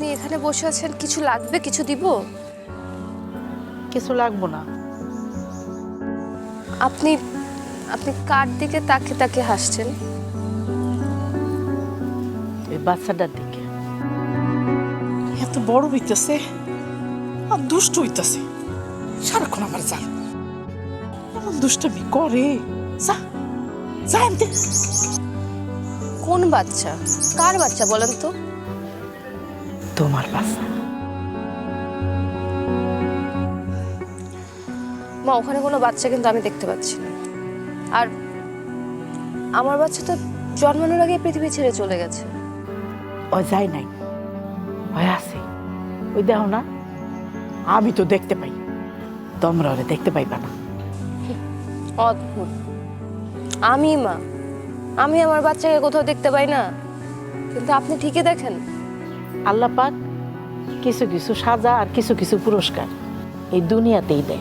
আপনি এখানে বসে আছেন কিছু লাগবে? কিছু দিব? কিছু লাগবো না। আপনি আপনি কার দিকে তাকে তাকে হাসছেন? বাচ্চাটার দিকে। এত বড় হইতেছে আর দুষ্ট হইতেছে। সারাক্ষণ আমার যা এমন দুষ্টামি করে? যা যা কোন বাচ্চা? কার বাচ্চা বলেন তো? তোমার বাচ্চা মা ওখানে কোনো বাচ্চা কিন্তু আমি দেখতে পাচ্ছি না। আর আমার বাচ্চা তো জন্মানোর আগে পৃথিবী ছেড়ে চলে গেছে। ও যায় নাই। ওই আছে। ওই দেখো না আমি তো দেখতে পাই। তোমরা ওরে দেখতে পাইবা না। অদ্ভুত। আমি মা আমি আমার বাচ্চাকে কোথাও দেখতে পাই না। কিন্তু আপনি ঠিকই দেখেন আল্লাহ পাক কিছু কিছু সাজা আর কিছু কিছু পুরস্কার এই দুনিয়াতেই দেয়।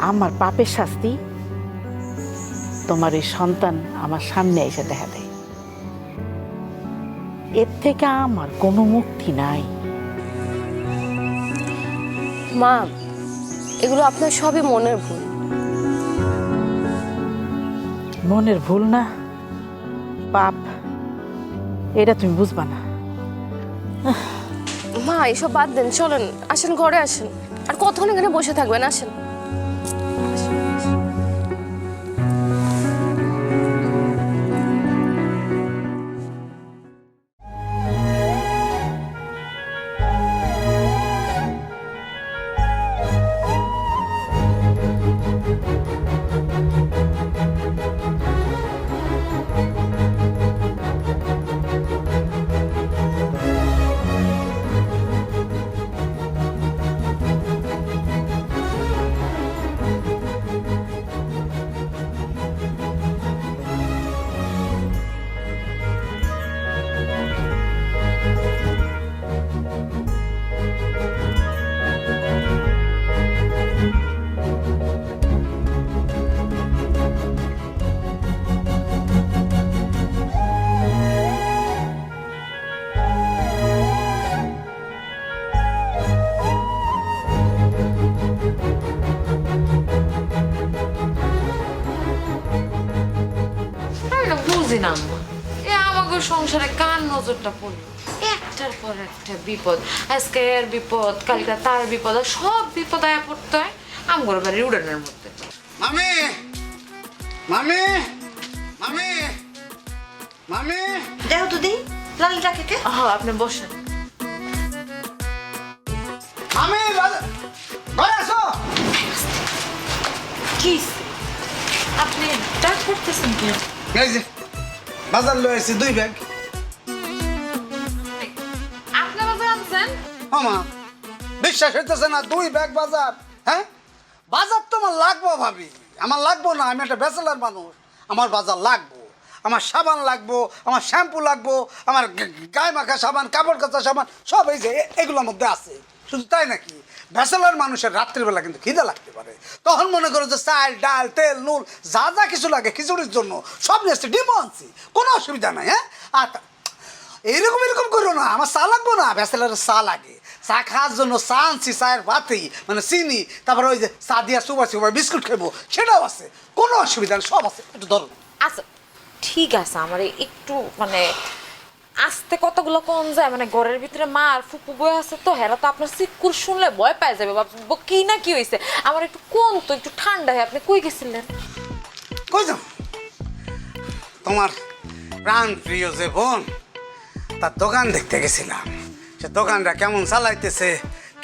আমার পাপের শাস্তি তোমার এই সন্তান আমার সামনে এসে দেখা দেয়। এর থেকে আমার কোনো মুক্তি নাই। মা এগুলো আপনার সবই মনের ভুল। মনের ভুল না পাপ এটা তুমি বুঝবা না। মা, এসব বাদ দেন, চলেন, আসেন, ঘরে আসেন। আর কতক্ষণ এখানে বসে থাকবেন, আসেন। নজরটা পড়ল। একটার পর একটা বিপদ। আজকে এর বিপদ কালকে তার বিপদ আর সব বিপদ আয়া পড়তে হয় আমগর বাড়ির উড়ানের মধ্যে। মামি! মামি! মামি! মামি! দেখো তো দিই লালটাকে কে হ্যাঁ আপনি বসেন। মামি ঘরে আসো! কি আপনি ডাক করতেছেন কি বাজার লয়ে এসেছি দুই ব্যাগ। মামা, বিশ্বাস হইতেছে না, দুই ব্যাগ বাজার হ্যাঁ? বাজার তো আমার লাগবো ভাবি। আমার লাগবো না, আমি একটা ব্যাচেলার মানুষ। আমার বাজার লাগবো। আমার সাবান লাগবো, আমার শ্যাম্পু লাগবো, আমার গায়ে মাখা সাবান, কাপড় কাচা সাবান, সব এই যে এগুলোর মধ্যে আছে। শুধু তাই নাকি? ব্যাচেলার মানুষের রাত্রিবেলা কিন্তু খিদে লাগতে পারে। তখন মনে করো যে চাল, ডাল, তেল, নুন, যা যা কিছু লাগে খিচুড়ির জন্য, সব নিয়ে আসছে আনছি। কোনো অসুবিধা নাই হ্যাঁ? আর এইরকম এরকম করো না, আমার চা লাগবো না, ব্যাচেলারের চা লাগে। চা খাওয়ার জন্য চা আনছি চায়ের ভাতেই মানে চিনি তারপরে ওই যে চা দিয়া সুপার সুবা বিস্কুট খাব সেটাও আছে কোনো অসুবিধা নেই সব আছে একটু ধরো। আচ্ছা ঠিক আছে আমার একটু মানে আসতে কতগুলো কম যায় মানে ঘরের ভিতরে মা আর ফুপু বয়ে আছে তো হেরা তো আপনার সিকুর শুনলে ভয় পাই যাবে ভাববো কি না কি হয়েছে আমার একটু কোন তো একটু ঠান্ডা হয় আপনি কই গেছিলেন? কই যাও তোমার প্রাণ প্রিয় যে বোন তার দোকান দেখতে গেছিলাম। সে দোকানটা কেমন চালাইতেছে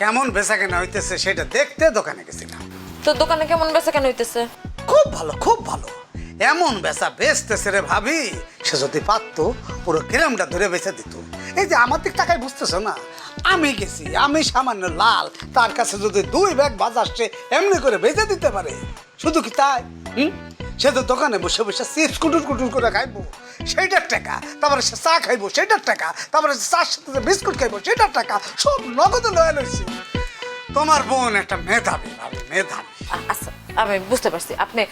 কেমন বেচা কেনা হইতেছে সেটা দেখতে দোকানে গেছিলাম। তো দোকানে কেমন বেচা কেন হইতেছে? খুব ভালো খুব ভালো। এমন বেচা বেচতেছে রে ভাবি সে যদি পারতো পুরো গ্রামটা ধরে বেচে দিত। এই যে আমার দিক টাকায় বুঝতেছো না? আমি গেছি আমি সামান্য লাল তার কাছে যদি দুই ব্যাগ বাজার সে এমনি করে বেচে দিতে পারে। শুধু কি তাই? হুম? সে তো দোকানে বসে বসে চিপস কুটুর কুটুর করে খাইবো। সেইটার টাকা তারপরে সে চা খাইবো সেটার টাকা তারপরে চার সাথে বিস্কুট খাইবো সেটার টাকা সব নগদে লয়ে লইছি। তোমার বোন একটা মেধাবী ভাবি মেধাবী। আচ্ছা আমি বুঝতে পারছি। আপনি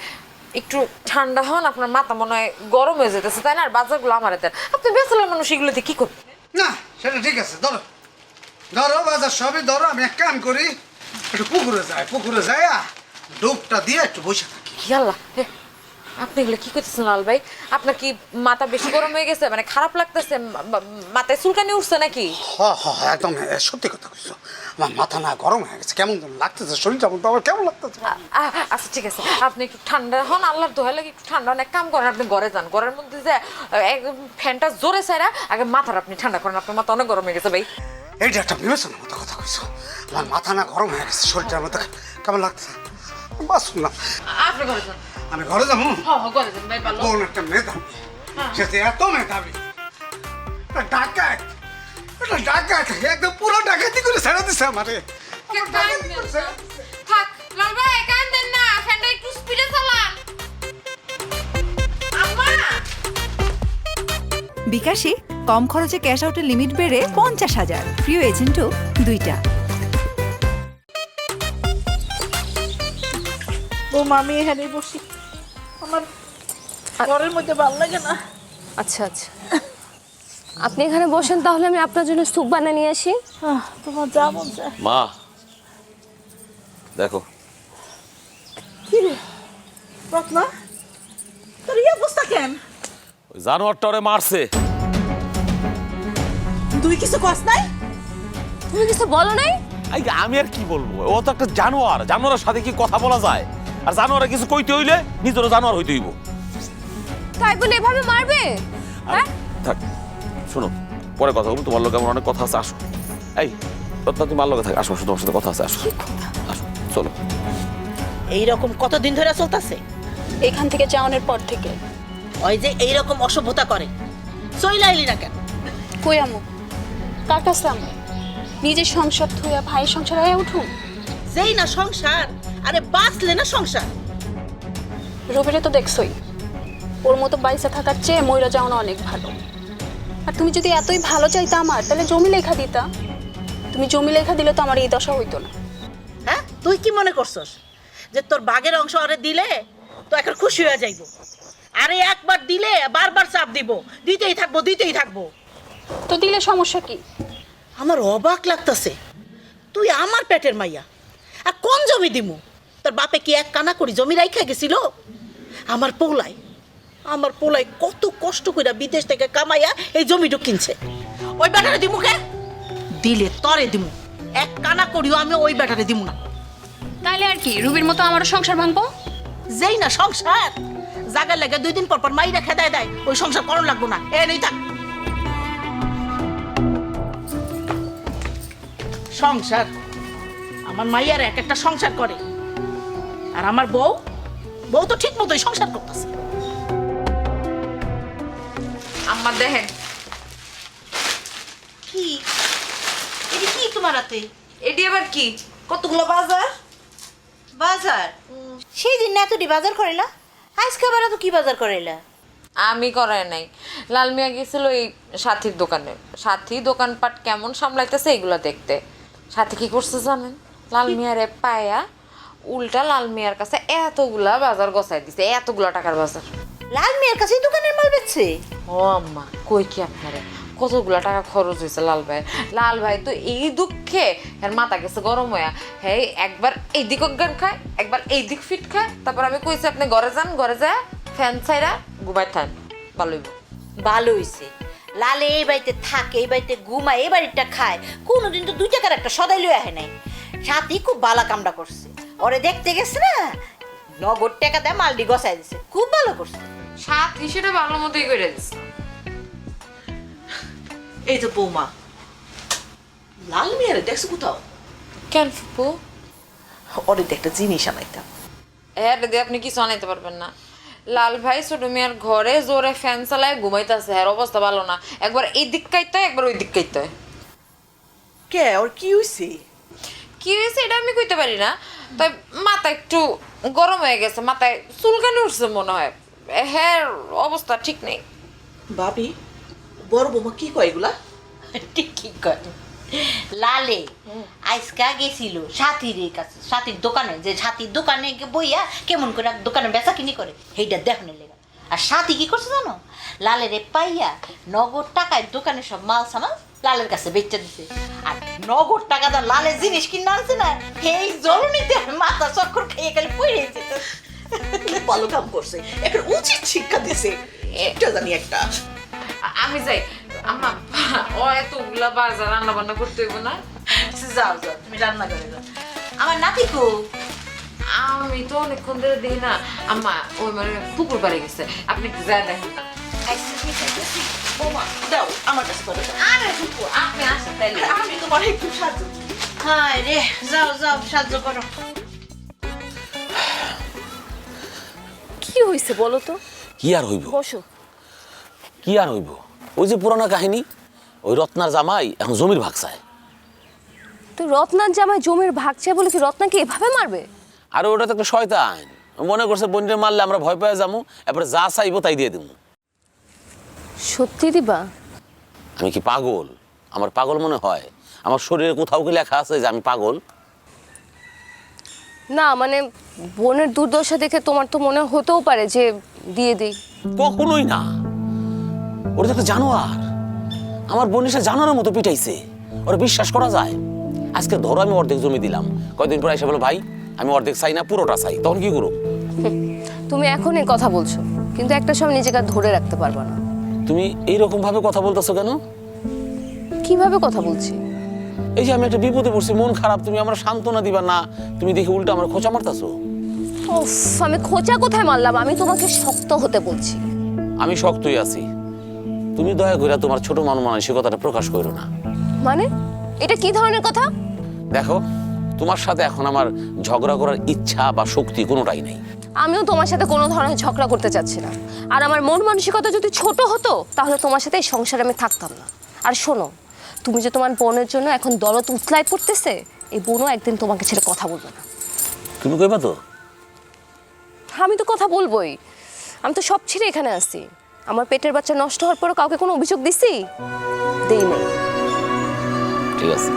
একটু ঠান্ডা হন আপনার মাথা মনে হয় গরম হয়ে যেতেছে তাই না? আর বাজারগুলো আমার দেন। আপনি বেচালের মানুষ এগুলোতে কি করবেন? না সেটা ঠিক আছে ধরো। ধরো বাজার সবই ধরো আমি এক কাম করি একটু পুকুরে যাই পুকুরে যাই ডুবটা দিয়ে একটু বসে থাকি। ইয়াল্লা হে, আপনি এগুলো কি করতেছেন লাল ভাই? আপনার কি মাথা বেশি গরম হয়ে গেছে? মানে খারাপ লাগতেছে? মাথায় চুলকানি উঠছে নাকি? হ হ একদম সত্যি কথা কইছো। আমার মাথা না গরম হয়ে গেছে কেমন লাগতেছে শরীরটা বলতে আমার কেমন লাগতেছে। আচ্ছা ঠিক আছে। আপনি একটু ঠান্ডা হন আল্লাহর দোহাই লাগে একটু ঠান্ডা হন। এক কাম করেন আপনি ঘরে যান। ঘরের মধ্যে যে একদম ফ্যানটা জোরে ছাড়া আগে মাথার আপনি ঠান্ডা করেন আপনার মাথা অনেক গরম হয়ে গেছে ভাই। এইটা একটা বিবেচনার মতো কথা কইছো। আমার মাথা না গরম হয়ে গেছে শরীরটার মতো কেমন লাগতেছে? বাস না আপনি ঘরে যান। আমি ঘরে যাব? হ্যাঁ হ্যাঁ বোন একটা মেধাবী সেতে এত মেধাবী। ডাকাত। একটা ডাকাত। একদম পুরো ডাকাতি করে ছেড়ে দিছে আমারে। আমার ডাকাতি করে ছেড়ে দিছে। থাক লাল ভাই কান্দেন না। ফ্যানটা একটু স্পিডে চালান। আম্মা! বিকাশে কম খরচে ক্যাশ আউটের লিমিট বেড়ে পঞ্চাশ হাজার। প্রিয় এজেন্টও দুইটা। বৌমা আমি এখানেই বসি। আমার ঘরের মধ্যে ভালো লাগে না। আচ্ছা আচ্ছা। আপনি এখানে বসেন তাহলে আমি আপনার জন্য স্যুপ বানিয়ে নিয়ে আসি। তোমার যা মন চায়। মা দেখো। কি রে? রত্না তোর এই অবস্থা কেন? ওই জানোয়ারটা ওরে মারছে। তুই কিছু কস নাই? তুমি কিছু বলো নাই? এই আমি আর কি বলব? ও তো একটা জানোয়ার জানোয়ারের সাথে কি কথা বলা যায়? আর জানোয়ারে কিছু কইতে হইলে নিজেরও জানোয়ার হইতে হইব। তাই বলে এভাবে মারবে? হ্যাঁ? থাক শোনো পরে কথা বলব তোমার লোক আমার অনেক কথা আছে আসো। এই রত্না তুমি আমার লোকে থাক আসো আসো তোমার সাথে কথা আছে আসো। আসো চলো। এইরকম কতদিন ধরে চলতেছে? এখান থেকে যাওয়ানোর পর থেকে। ওই যে এইরকম অসভ্যতা করে। চইলা আইলি না কেন? কই আমু কার কাছে আমি নিজের সংসার থুয়া ভাইয়ের সংসার হয়ে উঠুন যেই না সংসার আরে বাঁচলে না সংসার। রবিরে তো দেখছই। ওর মতো বাইসে থাকার চেয়ে ময়রা যাওয়ানো অনেক ভালো। আর তুমি যদি এতই ভালো চাইতা আমার তাহলে জমি লেখা দিতা। তুমি জমি লেখা দিলে তো আমার এই দশা হইতো না। হ্যাঁ? তুই কি মনে করছস? যে তোর বাঘের অংশ আরে দিলে তো এখন খুশি হয়ে যাইব। আরে একবার দিলে বারবার চাপ দিব। দিতেই থাকব দিতেই থাকব। তো দিলে সমস্যা কি? আমার অবাক লাগতাছে। তুই আমার পেটের মাইয়া। আর কোন জমি দিমু? তোর বাপে কি এক কানা করি জমি রাইখা গেছিল? আমার পোলাই আমার পোলাই কত কষ্ট করে বিদেশ থেকে কামাইয়া এই জমিটুক কিনছে। ওই ব্যাটারে দিমু কে? দিলে তরে দিমু। এক কানা করিও আমি ওই ব্যাটারে দিমু না। তাইলে আর কি রুবির মতো আমারও সংসার ভাঙবো? যেই না সংসার জায়গা লেগে দুই দিন পর পর মাইরা খেদায় দেয় ওই সংসার করণ লাগবো না। এ নেই থাক। সংসার আমার মাইয়ার এক একটা সংসার করে। আর আমার বউ? বউ তো ঠিক মতোই সংসার করতেছে। আম্মা দেখেন। কি? এটা কি তোমার হাতে? এটি আবার কি? কতগুলো বাজার? বাজার? সেই দিন না এতটি বাজার করেলা আজকে আবার তো কি বাজার করেলা আমি করাই নাই। লাল মিয়া গেছিল এই সাথীর দোকানে। সাথী দোকানপাট কেমন সামলাইতেছে এগুলো দেখতে। সাথী কি করছে জানেন? লাল মিয়ারে পায়া উল্টা লাল মিয়ার কাছে এতগুলা বাজার গছাই দিছে এতগুলা টাকার বাজার। লাল মেয়ের কাছে দোকানের মাল বেচছে? ও আম্মা কই কি আপনারে? কতগুলা টাকা খরচ হয়েছে লাল ভাই? লাল ভাই তো এই দুঃখে এর মাথা গেছে গরম হয়ে হ্যাঁ একবার এই দিক অজ্ঞান খায় একবার এই দিক ফিট খায়। তারপর আমি কইছি আপনি ঘরে যান ঘরে যায় ফ্যান ছাইরা ঘুমাই থান ভালোই ভালো হইছে। লালে এই বাড়িতে থাকে এই বাড়িতে ঘুমায় এই বাড়িটা খায়। কোনোদিন তো দুই টাকার একটা সদাই লই আহে নাই। সাথী খুব বালা কামটা করছে। ওরে দেখতে গেছে না? নগদ টাকা দেয় মালডি গসাই দিছে। খুব ভালো করছে। সাথী হিসেবে ভালো মতোই করে দিছে। এই তো বৌমা লাল মেয়ের দেখছ কোথাও? কেন ফুপু? ওরে একটা জিনিস আনাইতাম। হ্যাঁ দিয়ে আপনি কিছু আনাইতে পারবেন না। লাল ভাই ছোট মিয়ার ঘরে জোরে ফ্যান চালায় ঘুমাইতেছে হ্যাঁ অবস্থা ভালো না। একবার এই দিক কাইতে হয়, একবার ওই দিক কাইতে হয়। কে ওর কি হইছে? কি হয়েছে এটা আমি কইতে পারি না। তাই মাথা একটু গরম হয়ে গেছে মাথায় চুলকানি উঠছে মনে হয়। হ্যাঁ অবস্থা ঠিক নেই। ভাবি বড় বৌমা কি কয় এগুলা? ঠিকই কয়? লালে আজকা গেছিল সাথীর কাছে সাথীর দোকানে যে সাথীর দোকানে গিয়ে বইয়া কেমন করে দোকানে বেচা কিনি করে সেইটা দেখানোর লেগে। আর সাথী কি করছে জানো? লালেরে পাইয়া নগদ টাকায় দোকানে সব মাল সামাল লালের কাছে বেচতে দিছে। আর নগদ টাকা দা লালের জিনিস কিনে আনছে না এই জলনিতে মাথা চক্কর খেয়ে গেলে পড়ে যেত ভালো কাম করছে। একটা উচিত শিক্ষা দিছে। একটা জানি একটা। আমি যাই। আম্মা ও এতগুলা বাজার রান্না বান্না করতে হইব না? যাও যাও তুমি রান্না করে যাও। আমার নাতি কো আমি তো অনেকক্ষণ ধরে দেখি না। আম্মা ওই মানে পুকুর বাড়ি গেছে। আপনি যা দেখেন। বৌমা দাও আমার কাছে করে আরে ফুপু আপনি আসেন তাইলে আমি তোমার একটু সাহায্য হায় রে যাও যাও সাহায্য করো কি হয়েছে বলো তো কি আর হইব বসো কি আর হইব ওই যে পুরানা কাহিনী ওই রত্নার জামাই এখন জমির ভাগ চায় তো রত্নার জামাই জমির ভাগ চাই বলে কি রত্নাকে এভাবে মারবে আর ওটা তো একটা শয়তান মনে করছে বন্যে মারলে আমরা ভয় পেয়ে যাব এরপরে যা চাইব তাই দিয়ে দেবো সত্যি দিবা? আমি কি পাগল? আমার পাগল মনে হয়? আমার শরীরে কোথাও কি লেখা আছে যে আমি পাগল? না মানে বোনের দুর্দশা দেখে তোমার তো মনে হতেও পারে যে দিয়ে দিই। কখনোই না। তো একটা জানোয়ার। আমার বনিসা জানোয়ারের মতো পিটাইছে। ওরা বিশ্বাস করা যায়? আজকে ধরো আমি অর্ধেক জমি দিলাম। কয়দিন পরে এসে বলো ভাই আমি অর্ধেক চাই না পুরোটা চাই। তখন কি করো তুমি এখন এই কথা বলছো কিন্তু একটা সময় নিজেকে ধরে রাখতে পারবে না। তুমি এইরকম ভাবে কথা বলতেছো কেন? কীভাবে কথা বলছি? এই যে আমি একটা বিপদে পড়ছি মন খারাপ তুমি আমার সান্ত্বনা দিবা না তুমি দেখি উল্টো আমার খোঁচা মারতাছো? উফ আমি খোঁচা কোথায় মারলাম? আমি তোমাকে শক্ত হতে বলছি। আমি শক্তই আছি। তুমি দয়া করে তোমার ছোট মান মানসিকতাটা প্রকাশ করো না। মানে? এটা কি ধরনের কথা? দেখো তোমার সাথে এখন আমার ঝগড়া করার ইচ্ছা বা শক্তি কোনোটাই নেই। আমিও তোমার সাথে কোনো ধরনের ঝগড়া করতে চাচ্ছি না। আর আমার মন মানসিকতা যদি ছোট হতো তাহলে তোমার সাথে এই সংসারে আমি থাকতাম না। আর শোনো তুমি যে তোমার বোনের জন্য এখন দরদ উতলায় পড়তেছে এই বোনও একদিন তোমাকে ছেড়ে কথা বলবে না। তুমি কইবা তো? আমি তো কথা বলবোই। আমি তো সব ছেড়ে এখানে আসি আমার পেটের বাচ্চা নষ্ট হওয়ার পরও কাউকে কোনো অভিযোগ দিছি? দেই নাই। ঠিক আছে।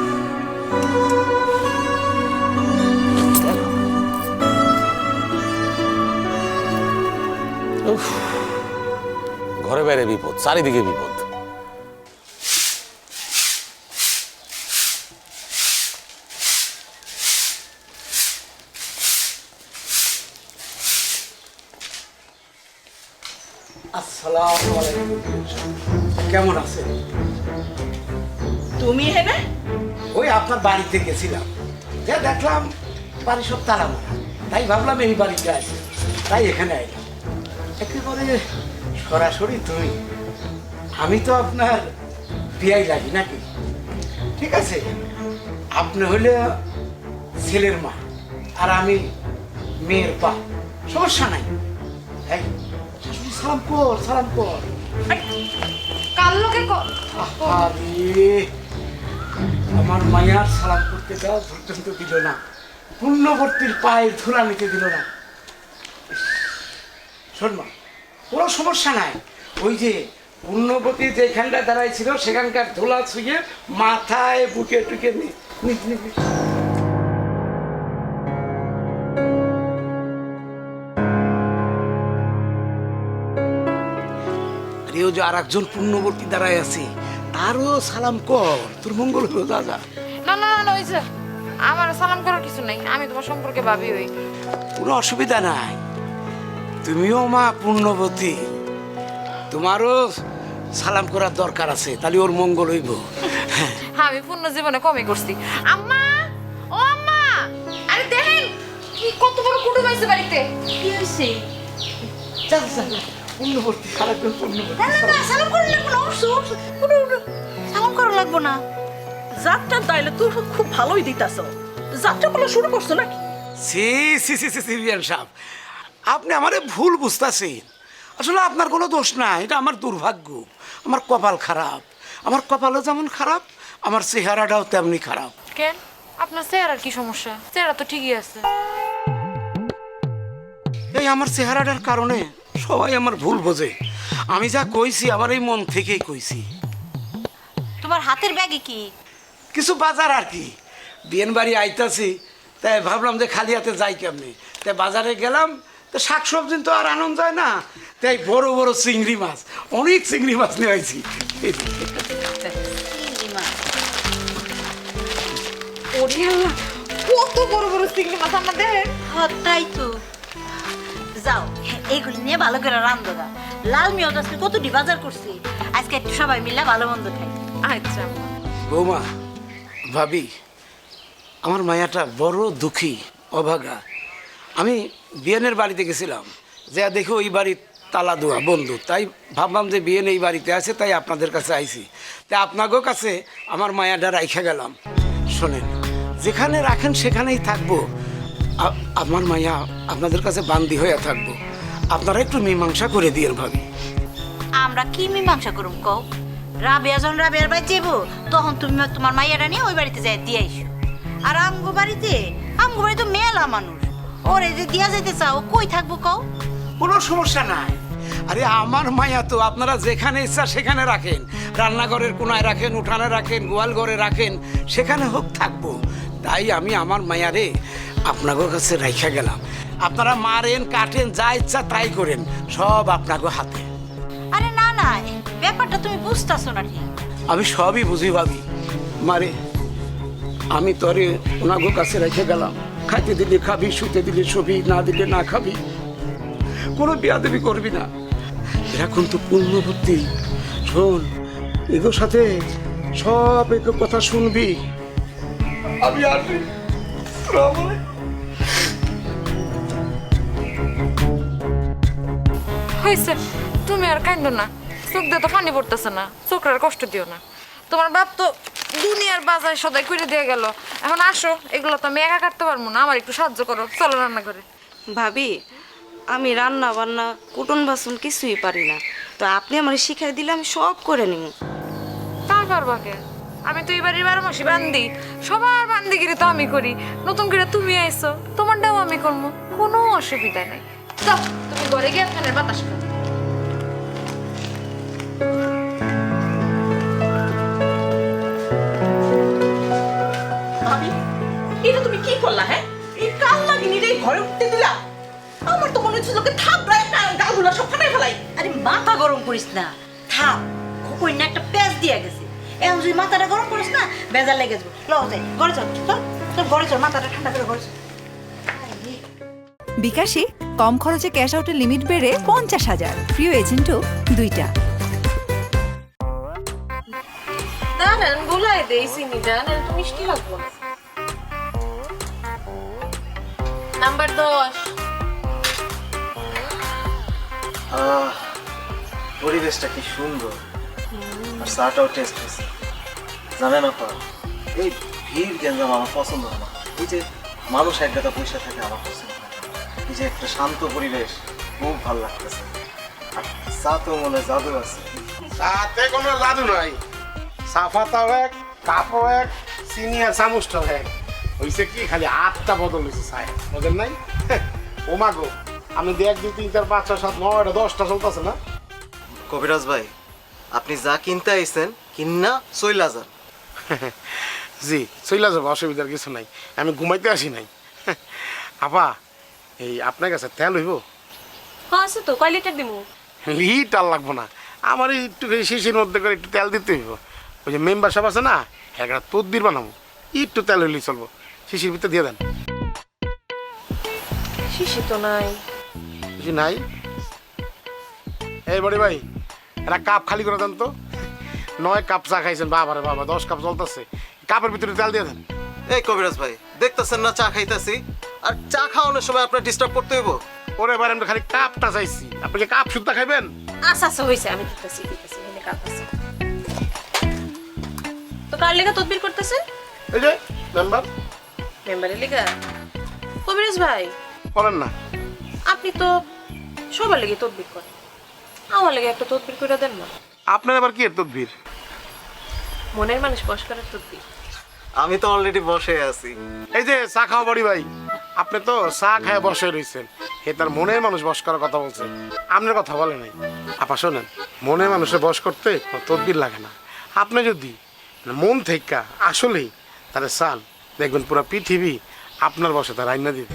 বাইরে বিপদ চারিদিকে বিপদ। কেমন আছেন? তুমি হেনে ওই আপনার বাড়িতে গেছিলাম। যে দেখলাম বাড়ি সব তালা মারা তাই ভাবলাম এই বাড়িতে আছে তাই এখানে আইলাম। একেবারে সরাসরি তুমি। আমি তো আপনার বিয়াই লাগি নাকি? ঠিক আছে? আপনি হলে ছেলের মা আর আমি মেয়ের পা। সমস্যা নাই। এই, শাশুড়ি সালাম কর সালাম কর। কাল লোকে আরে আমার মায়ার সালাম করতে যাও পর্যন্ত দিল না। পুণ্যবর্তীর পায়ের ধুলা নিতে দিল না। শোন মা কোনো সমস্যা নাই। ওই যে পুণ্যবতী যেখানটা দাঁড়াই ছিল সেখানকার ধুলা ছুঁয়ে মাথায় বুকে টুকে যে আর একজন পুণ্যবর্তী দাঁড়ায় আছে তারও সালাম কর তোর মঙ্গল হলো দাদা না না, না ওই যে আমার সালাম করার কিছু নাই আমি তোমার সম্পর্কে ভাবি ওই। কোনো অসুবিধা নাই। তুমিও মা পূর্ণবতী। তোমারও সালাম করার দরকার আছে তাহলে ওর মঙ্গল হইব। আমি পূর্ণ জীবনে কমই করছি। আম্মা! ও আম্মা! আরে দেখেন কি কত বড় কুটুম আছে বাড়িতে। কি হয়েছে? চল চল না না সালাম লাগবো না সালাম করা লাগবো যাত্রা তাইলে তুই খুব ভালোই দিতাছ। যাত্রা শুরু করছ নাকি? সি সি সি সি সিভিয়ান সাহেব। আপনি আমারে ভুল বুঝতেছেন। আসলে আপনার কোনো দোষ নাই এটা আমার দুর্ভাগ্য। আমার কপাল খারাপ। আমার কপালও যেমন খারাপ আমার চেহারাটাও তেমনি খারাপ। কেন? আপনার চেহারার কি সমস্যা? চেহারা তো ঠিকই আছে। এই আমার চেহারাটার কারণে সবাই আমার ভুল বোঝে। আমি যা কইছি আমার এই মন থেকেই কইছি। তোমার হাতের ব্যাগে কি? কিছু বাজার আর কি। বিয়েন বাড়ি আইতাছি তাই ভাবলাম যে খালি হাতে যাই কেমনি। তাই বাজারে গেলাম তো শাক সবজি তো আর আনন্দ যায় না। তাই বড় বড় চিংড়ি মাছ অনেক চিংড়ি মাছ নিয়ে আইছি। ওরে আল্লাহ কত বড় বড় চিংড়ি মাছ আমাদের। হ্যাঁ, তাই তো। যাও এইগুলি নিয়ে ভালো করে রান্ধো গা। লাল মিয়া আজকে কতটি বাজার করছি। আজকে একটু সবাই মিলে ভালো মন্দ খাই। আচ্ছা। বৌমা ভাবি আমার মায়াটা বড় দুঃখী অভাগা। আমি বিয়ানের বাড়িতে গেছিলাম। যে দেখো ওই বাড়ির তালা দোয়া বন্ধু। তাই ভাবলাম যে বিয়েন এই বাড়িতে আছে, তাই আপনাদের কাছে আইছি। তাই আপনাকেও কাছে আমার মায়াটা রাইখা গেলাম। শোনেন, যেখানে রাখেন সেখানেই থাকব। আমার মায়া আপনাদের কাছে বান্দি হয়ে থাকব। আপনারা একটু মীমাংসা করে দিয়ে ভাবি। আমরা কি মীমাংসা করুম, কও? রাবেয়া যখন রাবেয়ার বাড়ি যাব তখন তুমি তোমার মাইয়াটা নিয়ে ওই বাড়িতে যাই, দিয়ে আইসো। আর আমগো বাড়িতে, আমগো বাড়ি তো মেলা মানুষ। ওরে যে দিয়া যাইতে চাও কই থাকব কও? কোনো সমস্যা নাই। আরে আমার মায়া তো আপনারা যেখানে ইচ্ছা সেখানে রাখেন। রান্নাঘরের কোনায় রাখেন উঠানে রাখেন গোয়াল ঘরে রাখেন সেখানে হোক থাকব। তাই আমি আমার মায়ারে আপনাদের কাছে রাইখা গেলাম। আপনারা মারেন কাটেন যা ইচ্ছা তাই করেন সব আপনাকে হাতে। আরে না না ব্যাপারটা তুমি বুঝতাছো না ঠিক। আমি সবই বুঝি ভাবি। মারে আমি তোরে ওনাগো কাছে রেখে গেলাম। খাইতে দিলে খাবি শুতে দিলে ছবি না দিলে না খাবি। কোনো বিয়াদবি করবি না। এখন তো পূর্ণবর্তী। শোন এগোর সাথে সব এগো কথা শুনবি। আমি আসি। হয়েছে, তুমি আর কান্দো না। চোখ দিয়ে তো পানি পড়তেছে না। চোখের কষ্ট দিও না। তোমার বাপ তো দুনিয়ার বাজার সদাই করে দিয়ে গেল। এখন আসো এগুলো তো আমি একা কাটতে পারব না আমার একটু সাহায্য করো। চলো রান্না করে। ভাবি আমি রান্না বান্না কুটন বাসন কিছুই পারি না। তো আপনি আমার শিখাই দিলে আমি সব করে নিব তা পারবা কে আমি তো এবারে বারো মাসি বান্দি। সবার বান্দিগিরি তো আমি করি। নতুন করে তুমি আইছো তোমারটাও আমি করব। কোনো অসুবিধা নেই। যাও তুমি ঘরে গিয়ে ফ্যানের বাতাস খাও। করলা হ্যাঁ? এই কাল লাগিনি রে ঘরে উঠতে দিলা। আমার তো মনে হচ্ছে লোকে থাপড়ায় গালগুলা সব ফাটাই ফেলাই আরে মাথা গরম করিস না। খোকই না একটা দিয়ে গেছে। এখন যদি মাথাটা গরম করিস না বেজার লেগে যাবে। লও যাই ঘরে চল চল চল ঘরে চল মাথাটা ঠান্ডা করে ঘরে চল। বিকাশে কম খরচে ক্যাশ আউটের লিমিট বেড়ে পঞ্চাশ হাজার। প্রিয় এজেন্টও দুইটা। দাঁড়ান গোলাই দেই চিনিটা না একটু মিষ্টি লাগবো নাম্বার দশ। আহ, পরিবেশটা কি সুন্দর। আর চাটাও টেস্ট হয়েছে। জানেন আপা এই ভিড় গেঞ্জাম আমার পছন্দ হয় না। এই যে মানুষ এক গাদা পয়সা থাকে আমার পছন্দ। এই যে একটা শান্ত পরিবেশ খুব ভালো লাগতেছে। আর চা তো মনে জাদু আছে। তাতে কোনো জাদু নাই। সাফাতাও এক কাপও এক চিনি আর চামচটাও এক। হইছে কি? খালি আটটা বদল হয়েছে চাই বদল নাই? ও মাগো আমি দেখ দুই তিন চার পাঁচ ছয় সাত নয়টা দশটা চলতেছে না? কবিরাজ ভাই আপনি যা কিনতে আইছেন কিন্না চইলা যান। জি চইলা যাব অসুবিধার কিছু নাই। আমি ঘুমাইতে আসি নাই। আপা এই আপনার কাছে তেল হইব? হ্যাঁ আছে তো কয় লিটার দিব লিট আর লাগবো না। আমার এই একটু শিশির মধ্যে করে একটু তেল দিতে হইব। ওই যে মেম্বার সাহেব আছে না একটা তদ্বির বানাবো। একটু তেল হইলেই চলবো। শিশির ভিতরে দিয়ে দেন। শিশি তো নাই। কিছু নাই? এই বড়ি ভাই একটা কাপ খালি করে দেন তো। নয় কাপ চা খাইছেন বাবা রে বাবা দশ কাপ চলতেছে কাপের ভিতরে তেল দিয়ে দেন। এই কবিরাজ ভাই দেখতেছেন না চা খাইতেছি? আর চা খাওয়ানোর সময় আপনার ডিস্টার্ব করতে হইব। ওরে এবার আমরা খালি কাপটা চাইছি। আপনি কি কাপ শুদ্ধা খাইবেন? আচ্ছা আচ্ছা হয়েছে আমি দিতেছি দিতেছি এখানে কাপ আছে। তো কার লেখা তদবির করতেছেন? এই যে মেম্বার মেম্বারের লেখা কবিরাজ ভাই। করেন না। আপনি তো সবার লেগে তদবির করেন। আমার লেগে একটা তদবির করে দেন না। আপনার আবার কি এর তদ্বির? মনের মানুষ বস করার তদবির। আমি তো অলরেডি বসে আছি। এই যে চা খাওয়া বড়ি ভাই। আপনি তো চা খায় বসে রয়েছেন এ তার মনের মানুষ বস করার কথা বলছে। আপনার কথা বলে নাই। আপা শোনেন মনের মানুষের বস করতে তদবির লাগে না। আপনি যদি মন থেকে আসলেই তাহলে চান দেখবেন পুরো পৃথিবী আপনার বসে তার আইনা দিবে।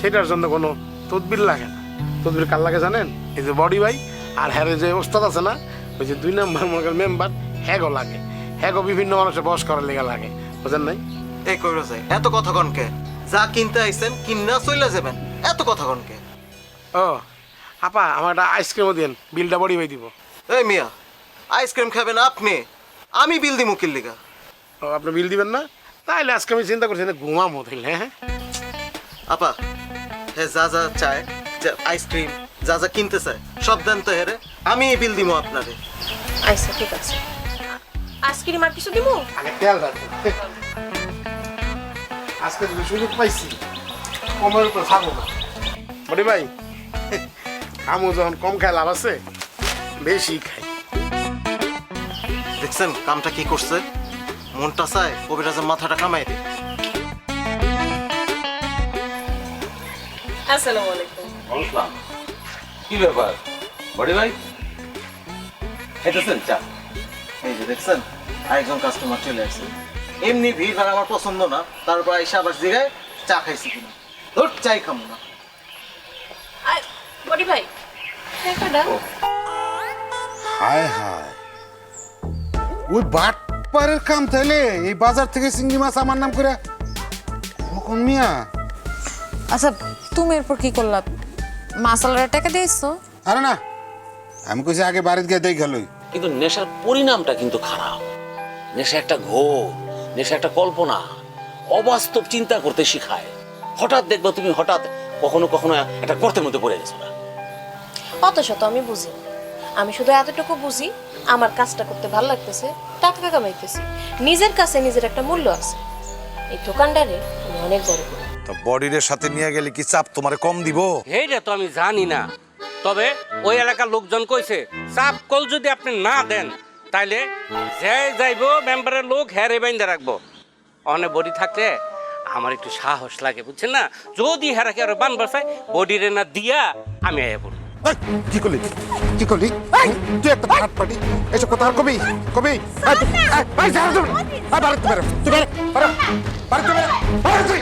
সেটার জন্য কোনো তদবির লাগে না। তদবির কার লাগে জানেন? এই যে বডি ভাই আর হ্যারে যে ওস্তাদ আছে না ওই যে দুই নম্বর মনে মেম্বার হ্যাগো লাগে। হ্যাগো বিভিন্ন মানুষের বস করার লেগে লাগে। বুঝেন নাই? এই কইরো যাই এত কথা কনকে যা কিনতে আইছেন কিন্না চইলা যাবেন। এত কথা কনকে ও আপা আমার একটা আইসক্রিমও দিন বিলটা বডি ভাই দিব। এই মিয়া আইসক্রিম খাবেন আপনি আমি বিল দিমু কিল্লিগা। ও আপনি বিল দিবেন না? তাইলে আজকে আমি চিন্তা করছি যে ঘুমামো তাইলে হ্যাঁ? আপা হ্যাঁ যা যা চায় যে আইসক্রিম যা যা কিনতে চায় সব দেন তো হেরে আমি বিল দিমু আপনারে। আচ্ছা ঠিক আছে। আইসক্রিম আর কিছু দিব আগে তেল রাখুন আজকে যদি সুযোগ পাইছি। কমের উপর থাকব না। বডি ভাই আমু যখন কম খায় লাভ আছে? বেশি খাই দেখছেন কামটা কি করছে? মনটা চায় কবিরাজের মাথাটা কামাই দে। আসসালামু আলাইকুম। বললাম কি ব্যাপার? বড়ি ভাই? খাইতেছেন চা? এই যে দেখছেন আরেকজন কাস্টমার চলে আসছে। এমনি ভিড় ভাড় আমার পছন্দ না তারপর এসে আবার জিগায় চা খাইছি কিনা। ধর চাই খামো না। বডি ভাই হায় হায়। ওই বাটপারের কাম তাইলে? এই বাজার থেকে চিংড়ি মাছ আমার নাম করে মিয়া? আচ্ছা তুমি এরপর কি করলা? মাসালার টাকা দিয়েছ? আরে না আমি কইছি আগে বাড়িতে গিয়ে দেখ গেলই কিন্তু নেশার পরিণামটা কিন্তু খারাপ। নেশা একটা ঘোর নেশা একটা কল্পনা অবাস্তব চিন্তা করতে শিখায়। হঠাৎ দেখবে তুমি হঠাৎ কখনো কখনো একটা গর্তের মধ্যে পড়ে গেছো না। অত শত আমি বুঝি আমি শুধু এতটুকু বুঝি আমার কাজটা করতে ভালো লাগতেছে টাকা কামাইতেছি। নিজের কাছে নিজের একটা মূল্য আছে। এই দোকানদারে আমি অনেক বড় করি। তো বডির সাথে নিয়ে গেলে কি চাপ তোমারে কম দিব? এইটা তো আমি জানি না। তবে ওই এলাকার লোকজন কইছে চাপ কল যদি আপনি না দেন তাইলে যে যাইব মেম্বারের লোক হ্যারে বাইন্দা রাখব। অনেক বডি থাকলে আমার একটু সাহস লাগে বুঝছেন না? যদি হেরাকে আরও বান বাসায় বডি রে না দিয়া আমি আয়া পড়ব। কি করলি? কি করলি? তুই একটা হাত পাটি এসব কথা আর কবি? কবি? এই, তুই- বেরো, তুই বেরো। তুই।